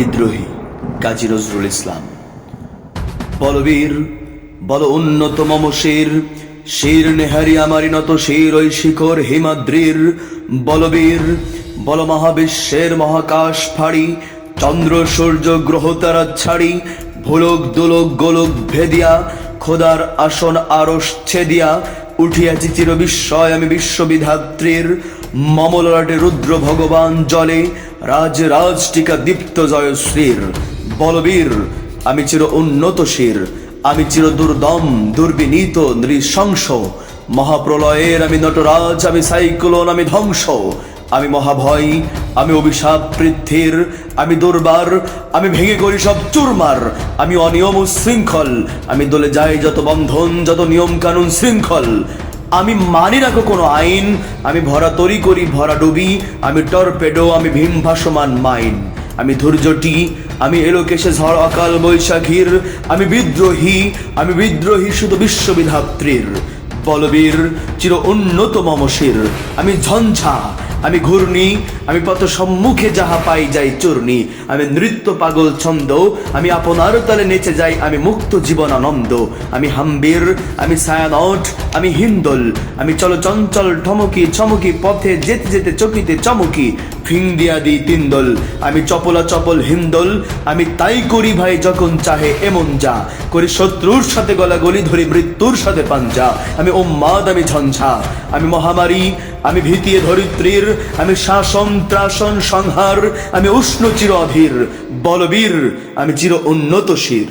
বিদ্রোহী কাজী নজরুল ইসলাম। বলবীর, বল উন্নত মম শির শির নেহারি আমারি নত শির, ওই শিখর হিমাদ্রির। বলবীর, বল মহাবিশ্বের মহাকাশ ফাড়ি, চন্দ্র সূর্য গ্রহ তারা ছাড়ি, ভুলক দুলক গোলক ভেদিয়া, খোদার আসন আরস ছেদিয়া, উঠিয়াছি চির বিস্ময় আমি বিশ্ববিধাত্রীর। মমলরাটে রুদ্র ভগবান জলে, রাজ রাজ টিকা দীপ্ত জয়শ্রীর বলবীর, আমি চির উন্নত শির, আমি চির দুর্দম, দুর্বিনীত, নৃশংস। মহাপ্রলয়ের আমি নটরাজ, আমি সাইক্লোন, আমি ধ্বংস। আমি মহাভয়, আমি অভিশাপ পৃথ্বীর আমি দুর্বার, আমি ভেঙে করি সব চুরমার। আমি অনিয়ম ও শৃঙ্খল আমি দলে যাই যত বন্ধন, যত নিয়ম কানুন শৃঙ্খল। আমি মানি রাখো কোনো আইন। আমি ভরা তরি করি, ভরা ডুবি। আমি টর্পেডো, আমি ভীম ভাসমান মাইন। আমি ধৈর্যটি, আমি এলোকেশে ঝড় অকাল বৈশাখীর। আমি বিদ্রোহী আমি বিদ্রোহী শুধু বিশ্ববিধাত্রীর। বলবীর, চির উন্নত মমশির আমি ঝঞ্ঝা আমি ঘূর্ণি, আমি পথ সম্মুখে যাহা পাই যাই চূর্ণি, আমি নৃত্য পাগল ছন্দ, আমি আপনার তালে নেচে যাই, আমি মুক্ত জীবন আনন্দ, আমি হাম্বির, আমি ছায়ানট আমি হিন্দল, আমি চল চঞ্চল ঠমকি চমকি পথে যেতে যেতে চকিতে চমকি, ফিং দিয়া দি তিনদল, আমি চপলা চপল হিন্দল, আমি তাই করি ভাই যখন চাহে এমন যা, করি শত্রুর সাথে গলা গলি ধরি মৃত্যুর সাথে পাঞ্জা, আমি ওম্মাদ আমি ঝঞ্ঝা, আমি মহামারী আমি ভীতি ধরিত্রীর, আমি শাসন, ত্রাসন, সংহার, আমি উষ্ণ চির অধীর, বলবীর, আমি চির উন্নত শির